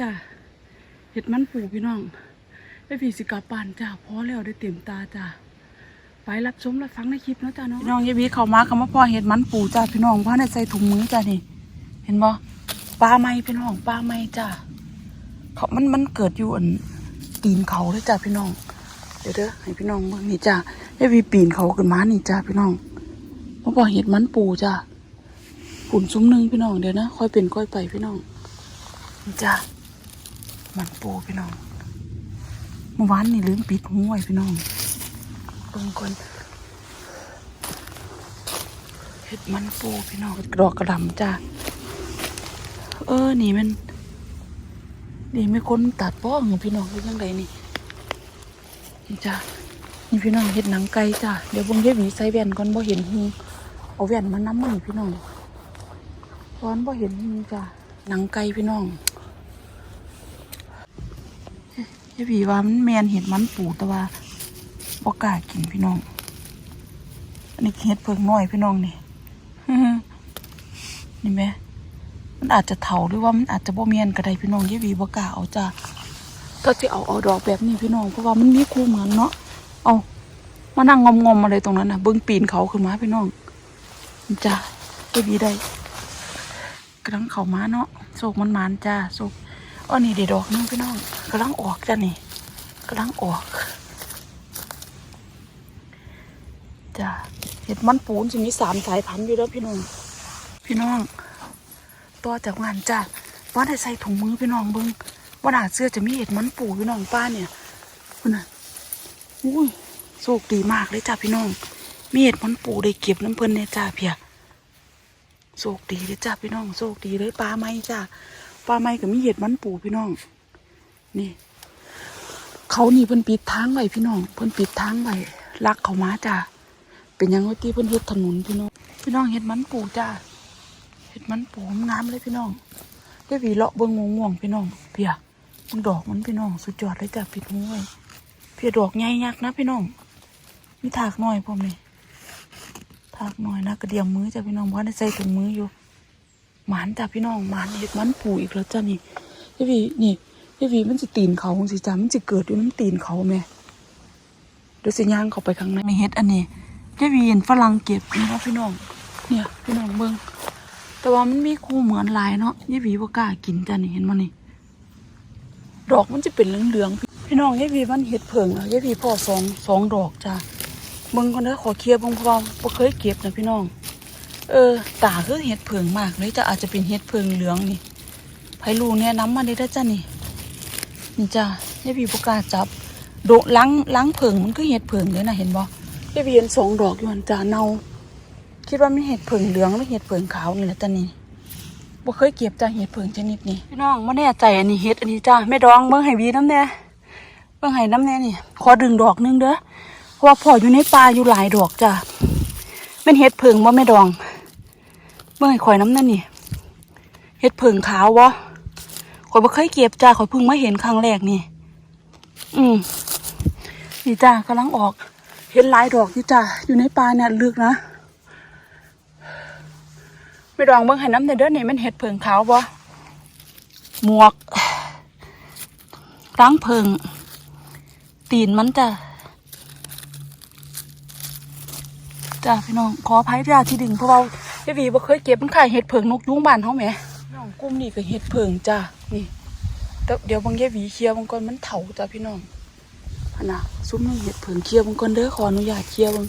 จะเห็ดมันปูพี่น้องได้ผีสิกลับบ้านจ้าพอแล้วได้เต็มตาจ้าไปรับชมรับฟังในคลิปเนาะจ้าเนาะพี่น้องยายบีเข้ามาคำว่าพ่อเห็ดมันปูจ้าพี่น้องพ่อในใส่ถุงมือจ้านี่ เห็นบ่ปลาไม้พี่น้องปลาไม้จ้าเขามันมันเกิดอยู่อันตีนเขาเลยจ้าพี่น้อง เดี๋ยวเด้อให้พี่น้องเบิ่งนี่จ้ายายบีปีนเขาขึ้นมานี่จ้าพี่น้องพ่อพ่อเห็ดมันปูจ้าปุ่นซุ้มหนึงพี่น้องเดี๋ยวนะค่อยเป็นค่อยไปพี่น้องจ้ มันปูพี่น้อง เมื่อวานนี่ลืมปิดหูไว้พี่น้องเบิ่งก่อนเห็ดมันปูพี่น้องดอกกระหลำจ้าเออ นี่มัน นี่ไม่คนตัดป้องพี่น้องเป็นยังไงนี่นี่จ้านี่พี่น้องเห็ดหนังไก่จ้าเดี๋ยวบงเยหวีใส่แว่นก่อนบ่เห็นหูเอาแว่นมาน้ำมันพี่น้องตอนบ่เห็นหูจ้าหนังไก่พี่น้อง ยายผีว่ามันแมนเห็ดมันปูแต่ว่าบ่กล้ากินพี่น้อง อันนี้เห็ดเพิงน้อยพี่น้องนี่นี่แม่มันอาจจะเถาหรือว่ามันอาจจะบ่เมียนก็ได้พี่น้องยายผีบ่กล้าเอาจ้าก็จะเอาเอาดอกแบบนี้พี่น้องเพราะว่ามันมีคู่เหมือนเนาะเอามานั่งงอมอะไรตรงนั้นน่ะเบิ่งปีนเขาขึ้นมาพี่น้องจ้ายายผีได้กำลังเขามาเนาะโศกมันมานจ้าโศก อันนี้เดี๋ยวดอกนึงพี่น้องกำลังออกจ้ะนี่กำลังออกจ้ะเห็ดมันปูนจะมีสามสายพันธุ์อยู่แล้วพี่น้อง พี่น้องต่อจากงานจ้ะว่าได้ใส่ถุงมือพี่น้องเบิ้งว่าหนาเสื้อจะมีเห็ดมันปูพี่น้องป้าเนี่ยคุณน่ะอุ้ยโชคดีมากเลยจ้ะพี่น้องมีเห็ดมันปูได้เก็บน้ำเพิ่นเนี่ยจ้ะเพียโชคดีเลยจ้ะพี่น้องโชคดีเลยปลาไหมจ้ะ ปลาไม้กับมีเห็ดมันปูพี่น้อง นี่ เขานี่เพิ่นปิดทางไว้พี่น้อง เพิ่นปิดทางไว้ลักเขามาจ้าเป็นยังเมื่อกี้เพิ่นเฮ็ดถนนพี่น้อง พี่น้องเห็ดมันปูจ้าเห็ดมันปูงามเลยพี่น้องได้วีเลาะเบิ่งง่วงพี่น้องเพียมันดอกมันพี่น้อง สุดยอดเลยจ้าปิดหูไว้เพียดอกใหญ่ยักษ์นะพี่น้องมีถากน้อยพร้อมนี่ถากน้อยนะกระเดียมมือจ้าพี่น้องเพราะได้ใส่ถุงมืออยู่ หมานจ้ะพี่น้องหมานเห็ดมันปูอีกแล้วจ้ะนี่พี่วีนี่พี่วีมันจะตีนเขาสิจ้ะมันจะเกิดอยู่น้ำตีนเขาแม่เดี๋ยวสิย่างเขาไปข้างในไม่เห็ดอันนี้พี่วีเห็นฝรั่งเก็บนี่ครับพี่น้อง เนี่ยพี่น้องเบิ้งแต่ว่ามันมีคู่เหมือนลายเนาะยี่วีบ่ากล้ากินจ้ะนี่เห็นมันนี่ดอกมันจะเป็นเหลืองๆพี่น้องยี่วีมันเห็ดเผิงอะยี่วีพ่อสองสองดอกจ้ะเบิ้งก่อนเด้อขอเคลียร์บิ้งเพราะว่าเคยเก็บนะพี่น้อง เออ ตาคือเห็ดเผิงมากเลยจะอาจจะเป็นเห็ดเผิงเหลืองนี่ไผรู้เนี่ยน้ำมาได้ด้จ้ะนี่ นี่จ้ะยายบีบกล้าจับ โดล้างล้างเผิงมันคือเห็ดเผิงเลยนะเห็นบ่ยายบีเห็นสองดอกอยู่หันจ้าเนาคิดว่ามันเห็ดเผิงเหลืองหรือเห็ดเผิงขาวนี่แหละจ้ะนี่บ่เคยเก็บจ้ะเห็ดเผิงชนิดนี้พี่น้องไม่แน่ใจอันนี้เห็ดอันนี้จ้าแม่ดองเบิ่งให้บีน้ำแน่เบิ่งให้น้ำแน่นี่ขอดึงดอกหนึงเด้อเพราะว่าพ่ออยู่ในป่าอยู่หลายดอกจ้ะแม่นเห็ดเผิงบ่แม่ดอง เมื่อไงข่อยน้ำนั่นนี่เห็ดเผิงขาววะข่อยบ่เคยเก็บจ้าข่อยเพิ่งมาเห็นครั้งแรกนี่ อืมนี่จ้ากำลังออก เห็นหลายดอกอยู่จ้าอยู่ในป่าเนี่ยลึกนะไม่ดองเบิ่งให้น้ำในเด้อนี่มันเห็ดเผิงขาวบ่หมวกล้างเผิง ตีนมันจ้ะจ้าพี่น้องขออภัยจ้าที่ดึงเพราะว่า พี่วีบ่เคยเก็บมันขายเห็ดเผิงนกยุงบ้านเขาแหมน้องกุ้มนี่ก็เห็ดเผิงจ้านี่แต่เดี๋ยวบางแย่หวีเคลียร์บางก่อนมันเถาจ้าพี่น้องพะนะซุ้มนึงเห็ดเผิงเคลียร์บางก่อนเด้อขออนุญาตเคลียร์บาง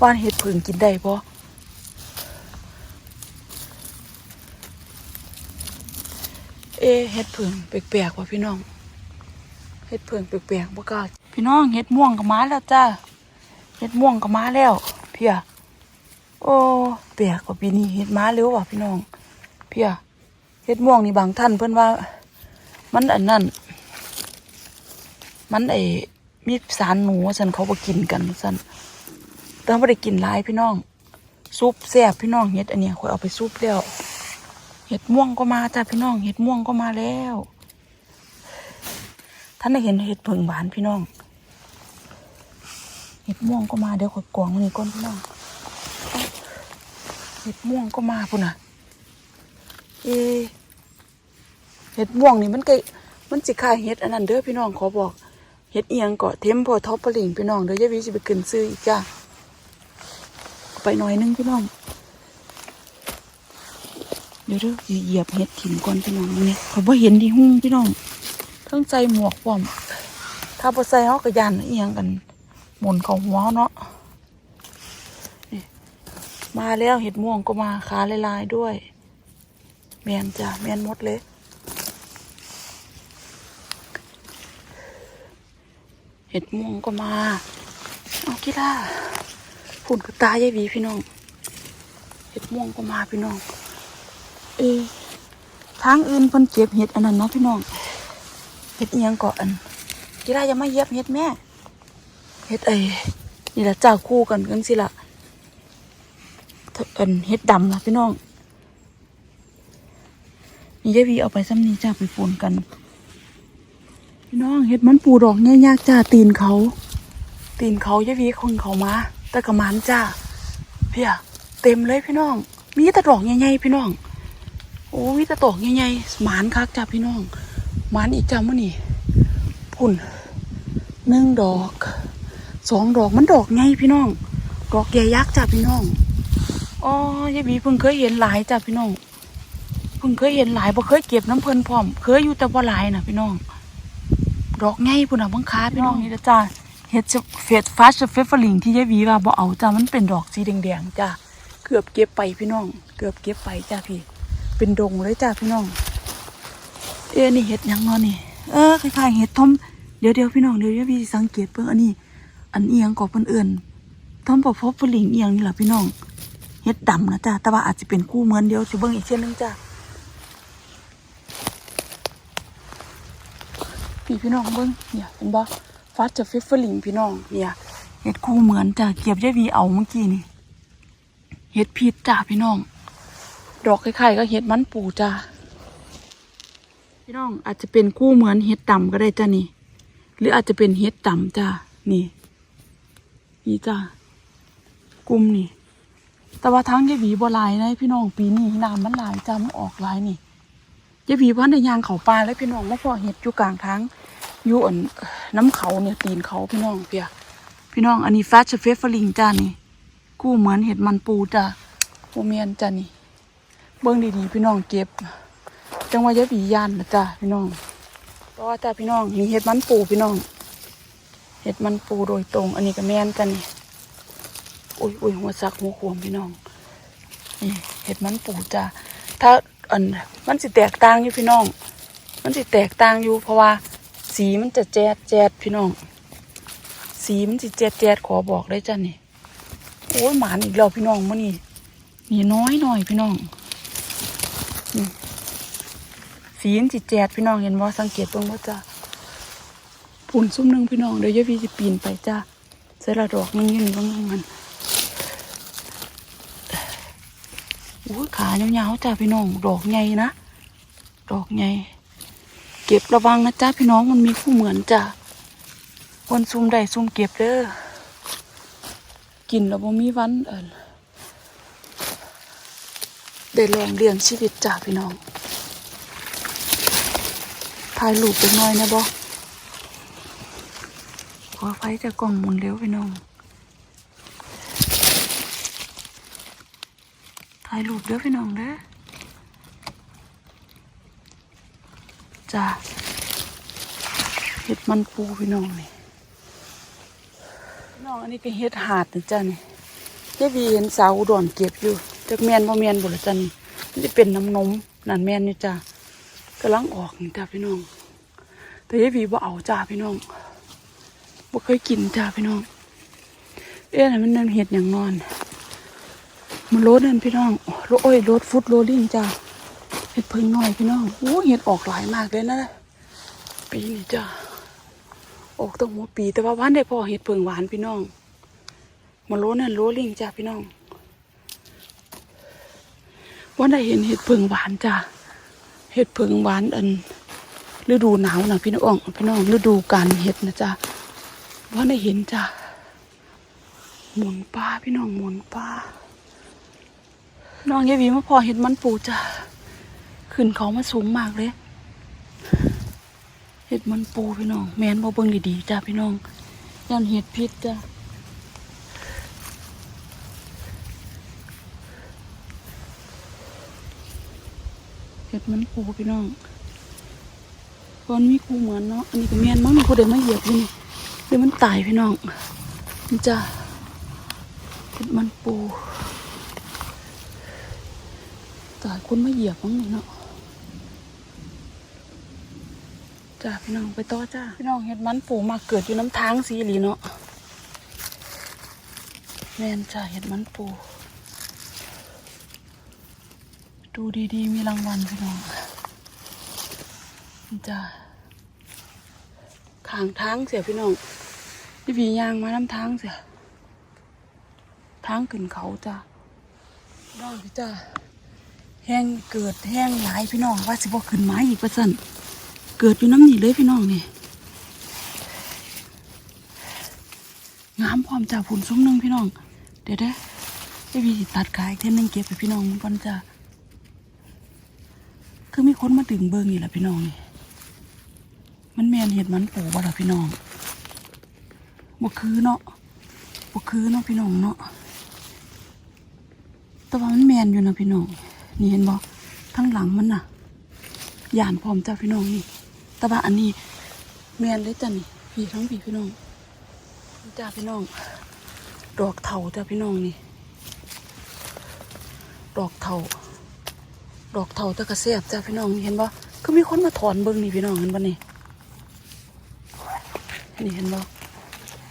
ว่านเห็ดเผิงกินได้ปะเอเห็ดเผิงแปลกๆว่ะพี่น้องเห็ดเผิงแปลกๆบ่กล้าพี่น้องเห็ดม่วงก็มาแล้วจ้าเห็ดม่วงก็มาแล้ว เพีย โอ้แปลกกว่าปีนี้เห็ดมาเร็วว่ะพี่น้อง เพียเห็ดม่วงนี่บางท่านเพิ่อนว่า มันอันนั้นมันไอมีสารหนูสันเขาบ่กินกันสันแต่ไม่ได้กินลายพี่น้องซุปแซ่บพี่น้องเห็ดอันเนี้ยคอยเอาไปซุปแล้วเห็ดม่วงก็มาจ้าพี่น้องเห็ดม่วงก็มาแล้ว ท่านได้เห็นเห็ดเผิงบานพี่น้องเห็ดม่วงก็มาเดี๋ยวขดกวางนนี่ก่อนพี่น้อง เห็ดม่วงก็มาพุ่นนะเอเห็ดม่วงนี่มันก็มันสิค่ายเฮ็ดอันนั้นเด้อพี่น้องขอบอกเฮ็ดเอียงเกาะเทมโพท็อปปลิงพี่น้องเด้อยายวีสิไปขึ้นซื้ออีกจ้าไปหน่อยนึงพี่น้องเดี๋ยวเด้อเหยียบเฮ็ดถิ่มก่อนพี่น้องนี่เขาบ่เห็นดีหุ้งพี่น้องเทั้งใจหมวกพร้อมถ้าบ่ใส่เฮาก็ย่านเอียงกันหมุนเขาหัวเนาะ มาแล้วเห็ดม่วงก็มาขาลายๆด้วย แมนจ้ะแมนมดเลยเห็ดม่วงก็มาเอากีฬาฝุ่นกระตายยายวีพี่น้องเห็ดม่วงก็มาพี่น้องเออทางอื่นเพิ่นเก็บเห็ดอันนั้นเนาะพี่น้องเห็ดเอียงก่อนกีฬาอย่ามาเยียบเห็ดแม่เห็ดไอ้นี่และจ้าคู่กันกันสิละ เอะอันเห็ดดำนะพี่น้อง นี่ยายวีเอาไปซ้ำนี้จ้าไปปูนกัน พี่น้องเห็ดมันปูดอกแง่ยากจ้าตีนเขา ตีนเขายายวีคนเขามาแต่กระมันจ้าเพียเต็มเลยพี่น้อง มีแต่ดอกใหญ่ๆพี่น้อง โอ้มีแต่ดอกใหญ่ๆหมานคักจ้าพี่น้องหมานอีกจ้ามื่อนี่พุ่นหนึ่งดอกสองดอกมันดอกไงพี่น้อง ดอกใหญ่ยักษ์จ้ะพี่น้อง อ๋อยายบีเพิ่งเคยเห็นหลายจ้ะพี่น้องเพิ่งเคยเห็นหลายบ่เคยเก็บน้ำเพลินพร้อม เคยอยู่แต่ว่หลายน่ะพี่น้อง ดอกไงพุ่นน่ะบังค้าพี่น้องนี่ละจ้ะเฮ็ดเฟดฟาสเฟฟลิงที่ยายบีว่าบ่เอาจ้ะมันเป็นดอกสีแดงๆจ้ะเกือบเก็บไปพี่น้อง เกือบเก็บไปจ้ะพี่ เป็นดงเลยจ้ะพี่น้อง เอ้นี่เห็ดยังเนาะนี่ เออคล้ายๆเห็ดทอมเดี๋ยวเดี๋ยวพี่น้องเดี๋ยวยายบีสังเกตเบิ่งอันนี้ อันเอียงกว่าเพิ่นเอื่นทอมปอพบผู้หลิงเอียงนี่แหละพี่น้อง เฮ็ดดำนะจ้ะแต่ว่าอาจจะเป็นคู่เหมือนเดียวสิเบิ่งอีกเช่นนึงจ้ะพี่พี่น้องเบิ่งเนี่ยเห็นบ่ฟาดจะฟิฟเฟอลิงพี่น้องเนี่ยเฮ็ดคู่เหมือนจ้ะเก็บยายวีเอาเมื่อกี้นี่เฮ็ดพีชจ้ะพี่น้อง ดอกคล้ายๆก็เฮ็ดมันปูจ้ะพี่น้องอาจจะเป็นคู่เหมือนเฮ็ดดำก็ได้จ้ะนี่ หรืออาจจะเป็นเฮ็ดดำจ้ะนี่นี่จ้ะกลุ่มนี่ แต่ว่าทั้งยายหวีบลายนะพี่น้องปีนี้น้ำมันหลายจ้ะมันออกหลายนี่ยายหวีพันในยางเขาปลาแล้วพี่น้องมาพอเห็ดอยู่กลางทางอยู่อันน้ำเขาเนี่ยตีนเขาพี่น้องเพียพี่น้องอันนี้แฟชเฟฟลิงจ้านี่กู้เหมือนเห็ดมันปูจ้ะโมเมียนจ้ะนี่ เบิ้องดีๆพี่น้องเก็บ จังว่ายายหวียานนะจ้ะพี่น้องเพราะว่าจ้ะพี่น้องมีเห็ดมันปูพี่น้องเห็ดมันปูโดยตรง อันนี้ก็แม่นกันนี่ อุ้ยอุ้ยหัวซักหัวขวมพี่น้องนี่เห็ดมันปูจ้ะถ้าอันมันสิแตกต่างอยู่พี่น้อง มันสิแตกต่างอยู่เพราะว่า สีมันจะแจดแจดพี่น้อง สีมันสิแจดแจดขอบอกได้จ้ะนี่โอ้ยหมานอีกแล้วพี่น้องมื่อนี่นี่น้อยหน่อยพี่น้องนี่สีมันสิแจดพี่น้องเห็นว่าสังเกตตรงว่าจ้ะผุ่นซุ่มหนึ่งพี่น้องเดี๋ยวยายวีจะปีนไปจ้าเสร็จละดอกนึงยืนบางมัน อ้ยขายาวๆจ้าพี่น้อง ดอกใหญ่นะ ดอกใหญ่ เก็บระวังนะจ้าพี่น้องมันมีคู่เหมือนจ้าคนซุ่มได้ซุ่มเก็บเด้อ กินแล้วบ่มีวันเออได้ลองเลี้ยงชีวิตจ้าพี่น้อง ถ่ายรูปไปหน่อยนะบอขอไฟจะกล่องมุนเร็วพี่น้องายรูปเด้อพี่น้องเด้อจ้าเห็ดมันปูพี่น้องนี่น้องอันนี้ก็เห็ดหาดนะจ้านี่เจ๊บีเห็นสาวดอนเก็บอยู่จากแมนบ่แมนบุหรี่จ้านี่จะเป็นน้ำนมนั่นแมนนี่จ้ากำลังออกนี่จ้าพี่น้อง แต่เจ๊บีบ่เอาจ้าพี่น้องบ่เคยกินจ้าพี่น้อง เอ๊ะมันนั่นเห็ดอย่างนอน มันโรดนั่นพี่น้องโรโอ้ยโรดฟุตโรลิ่งจ้าเห็ดเพิ่งน้อยพี่น้องโอ้เห็ดออกหลายมากเลยนะปีนี้จ้าออกตั้งหัวปีแต่ว่าวันได้พอเห็ดเพิ่งหวานพี่น้องมันโรดนั่นโรลิ่งจ้าพี่น้องวันได้เห็นเห็ดเพิ่งหวานจ้าเห็ดเพิ่งหวานอันฤดูหนาวนะพี่น้องพี่น้องฤดูการเห็ดนะจ้าว่าได้เห็นจ้ะหมุนปลาพี่น้องหมุนปลา น้องยายวีมาพอเห็นมันปูจ้ะขึ้นเขามาสูงมากเลย เห็ดมันปูพี่น้อง แมนบ่เบิ่งดีๆจ้าพี่น้องยันเห็ดพิษจ้าเห็ดมันปูพี่น้องตอนมีคูเหมือนเนาะ อันนี้ก็แมนมั้งเขาเดินมาเหยียบอยู่นี่เดี๋ยวมันตายพี่น้อง นี่จ้าเห็ดมันปู ตายคนมาเหยียบมั้งนี่เนาะจ้าพี่น้องไปต่อจ้าพี่น้องเห็ดมันปูมาเกิดอยู่น้ำทางสีหลีเนาะแม่นจ้าเห็ดมันปูดูดีๆ มีรางวัลพี่น้องนี่จ้าขางทางเสียพี่น้องพี่พียางมาน้ำทางเสียทางขึ้นเขาจ้าพี่น้องพี่จ้า แห้งเกิดแห้งหลายพี่น้องว่าสิบ่ขึ้นไม้อีกว่าสั่นเกิดอยู่น้ำหนีเลยพี่น้องนี่งามพร้อมจากผุนซุ้มหนึงพี่น้อง เดี๋ยวเด้อจะมีตัดขายเท่านึงเก็บไปพี่น้องมันก่อนจ้าคือมีคนมาดึงเบิ้งนี่แหละพี่น้องนี่มันแมนเห็ดมันปูบ่ล่ะพี่น้องบ่คือเนาะบ่คือเนาะพี่น้องเนาะแต่ว่ามันแมนอยู่นะพี่น้อง นี่เห็นบ่ทั้งหลังมันน่ะยานพร้อมจ้าพี่น้องนี่ต่ว่าอันนี้แมนเลยจ้ะนี่พี่ทั้งพี่พี่น้องนี่จ้าพี่น้อง ดอกเถาจ้าพี่น้องนี่ ดอกเถาดอกเถาตะกระเสียบจ้าพี่น้องนี่เห็นปะก็มีคนมาถอนเบิ้งนี่พี่น้องเห็นปะนี่นี่เห็นปะ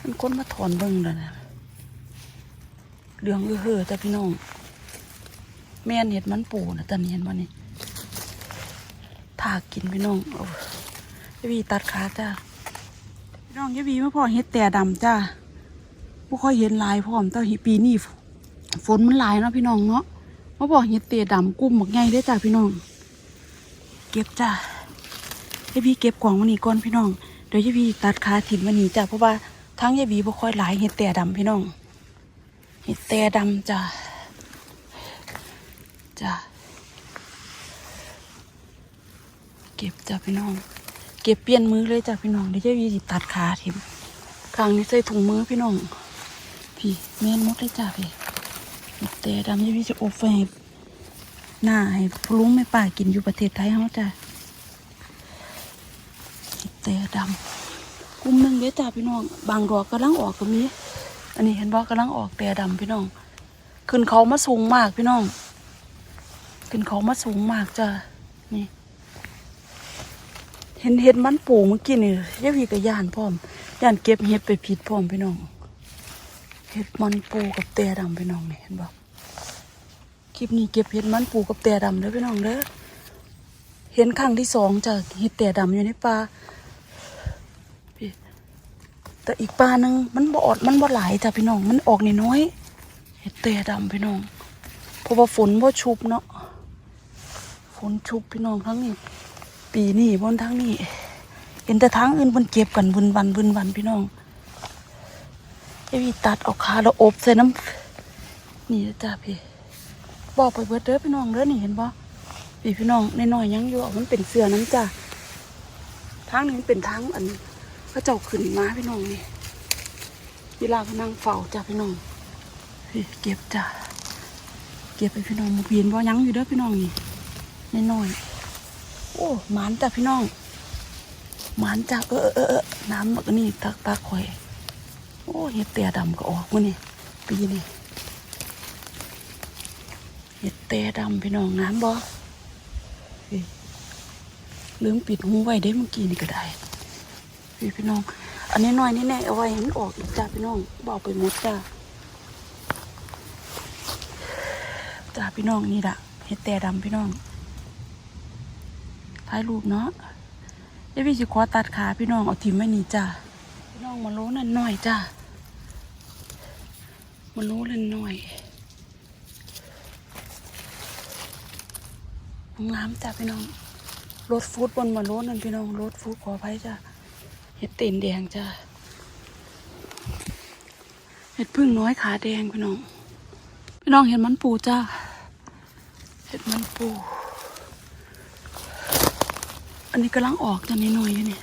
มันคนมาถอนเบิ้งแล้วนะเรื่องเออเฮอจ้าพี่น้อง แม่นเห็ดมันปูนะจ้านี่เห็นปะนี่ถากกินพี่น้องเอายายบีตัดขาจ้าพี่น้องยายบีมาพอเห็ดแต่ดำจ้าบ่ค่อยเห็นลายพร้อมแต่ปีนี้ฝนมันหลายเนาะพี่น้องเนาะมาพอเห็ดแต่ดำกุ้มหมกใหญ่เด้จ้าพี่น้อง เก็บจ้ายายบีเก็บกล่องวันนี้ก่อนพี่น้องเดี๋ยวยายบีตัดขาถิ่นวันนี้จ้าเพราะว่าทั้งยายบีบ่ค่อยหลายเห็ดแต่ดำพี่น้องเห็ดแต่ดำจ้า จ้าเก็บจ้ะพี่น้อง เก็บเปลี่ยนมือเลยจ้ะพี่น้องเดี๋ยวจะวีสิตัดขาทิมครั้งนี้ใส่ถุงมือพี่น้อง พี่เมนมดเลยจ้ะพี่แต่ดำจะวีจะอบไว้ให้หน้าให้พลุงไม่ป่ากินอยู่ประเทศไทยเขาจ้ะแต่ดำกลุ่มหนึ่งเด้จ้ะพี่น้อง บางดอกกำลังออกก็มีอันนี้เห็นบ่กำลังออกแต่ดำพี่น้อง ขึ้นเขามาสูงมากพี่น้อง ขึ้นเขามาสูงมากจ้ะนี่ เห็นเห็ดมันปูเมื่อกี้นี่ยายพีกับยานพร้อมย่านเก็บเห็ดไปผิดพร้อมพี่น้องเห็ดมันปูกับแต่ดำพี่น้องนี่เห็นบ่คลิปนี้เก็บเห็ดมันปูกับแต่ดำเด้อพี่น้องเด้อเห็นครั้งที่สองจากเห็ดแต่ดำอยู่ในป่าแต่อีกป่าหนึงมันบอดมันบ่หลายจ้ะพี่น้องมันออกน้อยเห็ดแต่ดำพี่น้องเพราะว่าฝนบ่ชุบเนาะ นชุบพี่น้องทั้งนี้ ปีนี้บนทั้งนี้เห็นแต่ทางอื่นมันเก็บกันบุนวันบุนวันพี่น้องไอพี่ตัดเอาขาแล้วอบใส่น้ำนี่นะจ้าพี่บอกไปเบิดเด้อพี่น้องเด้อนี่เห็นปะพี่พี่น้องในน้อยยังอยู่มันเป็นเสือน้ำจ้าทางนี้เป็นทางอันพระเจ้าขึ้นมาพี่น้องนี่เวลาพนั่งเฝ้าจ้าพี่น้องพี่เก็บจ้าเก็บไปพี่น้องมาเพียนว่ยังอยู่เด้อพี่น้องนี่ นน้อยโอ้หมานจ้ะพี่น้อง หมานจ้ะเออเออเออน้ำมันก็นี่ตักตักข่อยโอ้เห็ดเตียดำก็ออกมื้อนี่ปีนี่เห็ดเตียดำพี่น้องน้ำบ่เฮ้ยลืมปิดหูไว้ได้เมื่อกี้นี่ก็ได้พี่พี่น้อง อันนี้น้อยนี่แน่เอาไว้ให้มันออกอีกจ้าพี่น้องบอกไปหมดจ้าจ้าพี่น้องนี่ละเห็ดแต่ดำพี่น้อง ถ่ายรูปเนาะเดี๋ยวพี่สิขอตัดขาพี่น้องเอาทิมไว้นี่จ้าพี่น้องมาโล้นั่นหน่อยจ้ามาโล้นั่นหน่อยงามจ้าพี่น้องรถฟูดบนมาโล้นั่นพี่น้องรถฟูดขออภัยจ้าเห็ดเต็นแดงจ้าเห็ดพึ่งน้อยขาแดงพี่น้อง พี่น้องเห็นมันปูจ้า เห็ดมันปู อันนี้กำลังออกจากนิดหน่อยอยู่นี่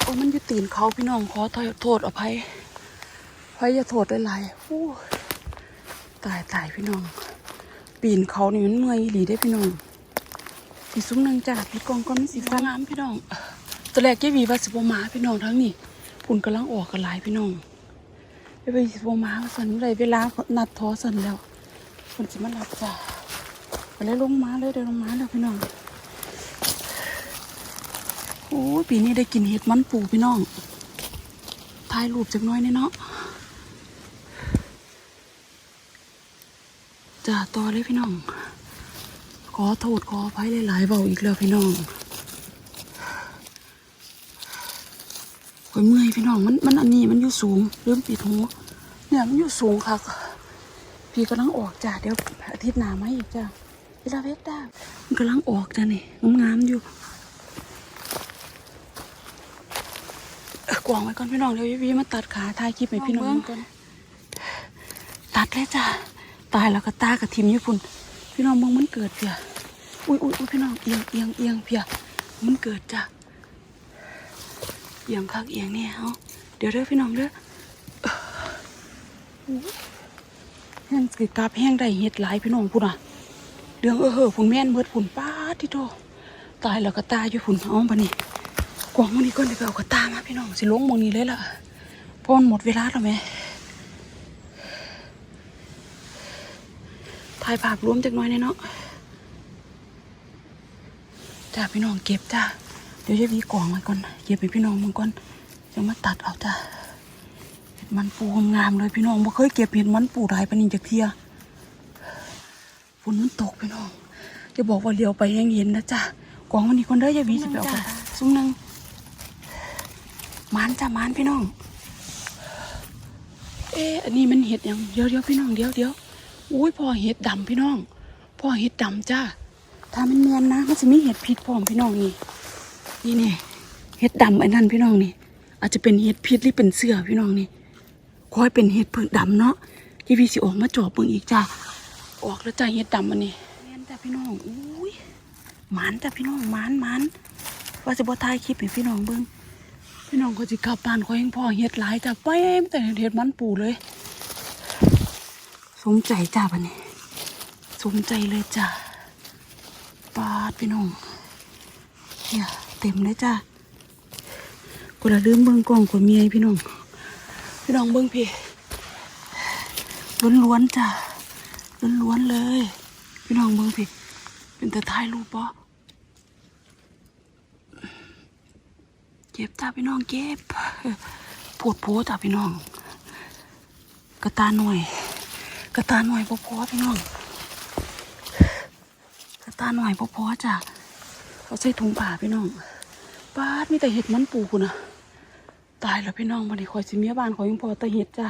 โอ้มันอยู่ตีนเขาพี่น้องขอโทษอภัยพยอย่าโทษหลายๆโอ้ตายตายพี่น้อง ปีนเขานี่มันเมื่อยหลีได้พี่น้องพี่ซุ้มนังจ่าพี่กองก็มีสีฟ้างามพี่น้องตอนแรกเจ๊วีว่าสิบมาพี่น้องทั้งนี้พุ่นกำลังออกกันหลายพี่น้องไปไปสิบมาสันไรเวลานัดทอสันแล้วคนสิมารับจ้า เลยลงมาเลยเดินลงมาแล้วพี่น้องโอ้ยปีนี้ได้กินเห็ดมันปูพี่น้องถ่ายรูปจักน้อยเนี่เนาะจ้าต่อเลยพี่น้อง ขอโทษขออภัยหลายๆเบาอีกแล้วพี่น้องโอ้ยเมื่อยพี่น้องมันมันอันนี้มันอยู่สูงเริ่มปิดหูเนี่ยมันอยู่สูงค่ะพี่กำลังออกจ้าเดี๋ยวอาทิตย์หน้ามาอีกจ้า ลาเวกได้มันกำลังออกจ้านี่งามๆอยู่เอ้อกวางไว้ก่อนพี่น้องเดี๋ยวพี่มาตัดขาถ่ายคลิปให้พี่น้องก่อนตัดเลยจ้าตายแล้วก็ตากระทิมญี่ปุ่น พี่น้องมองมันเกิดเพียอุ้ยอุ้ยอุ้ยพี่น้องเอียงเอียงเอียงเพียมันเกิดจ้ะเอียงคักเอียงเนี่ยเอาเดี๋ยวเด้อพี่น้องเด้อแห้งสกกาบแห้งได้เห็ดหลายพี่น้องพุ่นอะ เดืองเออเหอะผุนแม่นเบิดพุ่นป้าที่โตตายแล้วก็ตายอยู่พุ่นเอาปะนี่กวางมันนี่ก่อนเดี๋ยวเอากระตามาพี่น้องสิลงมองนี้เลยล่ะพราะมันหมดเวลาแล้วแม่ถ่ายภาพรวมจากน้อยเนี่ยเนาะจ้าพี่น้องเก็บจ้าเดี๋ยวจะวีกล่องไว้ก่อนเก็บไปพี่น้องมึงก่อนจะมาตัดเอาจ้าเห็ดมันปูงามเลยพี่น้องบ่เคยเก็บเห็ดมันปูได้ปานนี้จากเทีย ฝนมันตกพี่น้องจะบอกว่าเลี้ยวไปยังเห็นนะจ้ากล่องวันนี้คนเด้ออย่าวีจะไปเอาไปซุ้มหนึงหมานจ้าหมานพี่น้อง เอ๊ะอันนี้มันเห็ดหยังเดี๋ยวเดี๋ยวพี่น้องเดี๋ยวเดี๋ยวอุ้ยพอเห็ดดำพี่น้อง พอเห็ดดำจ้าถ้ามันเนียนนะมันจะมีเห็ดพิษพร้อมพี่น้องนี่นี่เนี่ยเห็ดดำไอ้นั่นพี่น้องนี่ อาจจะเป็นเห็ดพิษหรือเป็นเสือพี่น้องนี่คอยเป็นเห็ดเผือกดำเนาะที่พี่สิออกมาจอบเบิ่งอีกจ้า ออกแล้วจ้าเห็ดดำอันนี้เนียนจ้าพี่น้องอุ้ยหมานจ้าพี่น้องหมานหมานว่าจะบ่ถ่ายคลิปให้พี่น้องเบิ่งพี่น้องก็สิกลับบ้านขอยยังพ่อเห็ดหลายจ้าไปแต่เห็ดมันปูเลย สมใจจ้าบันนี้ สมใจเลยจ้าปาดพี่น้องเนี่ยเต็มเลยจ้ากูละลืมเบิ้งกล่องกว่าเมียพี่น้อง พี่น้องเบิ้งพี่ล้วนๆจ้า ล้วนๆเลย พี่น้องเบิ้งพี่เป็นแต่ท้ายรูปปะเก็บจ้าพี่น้องเก็บปวดโพจ้าพี่น้อง กระตาหน่อย กระตาหน่อยพอพอพี่น้อง กระตาหน่อยพอพอจ้ะเอาใส่ถุงผ้าพี่น้องป้าดมีแต่เห็ดมันปูนะตายแล้วพี่น้องวันนี้คอยสิเมียบ้านคอยยังพอแต่เห็ดจ้ะ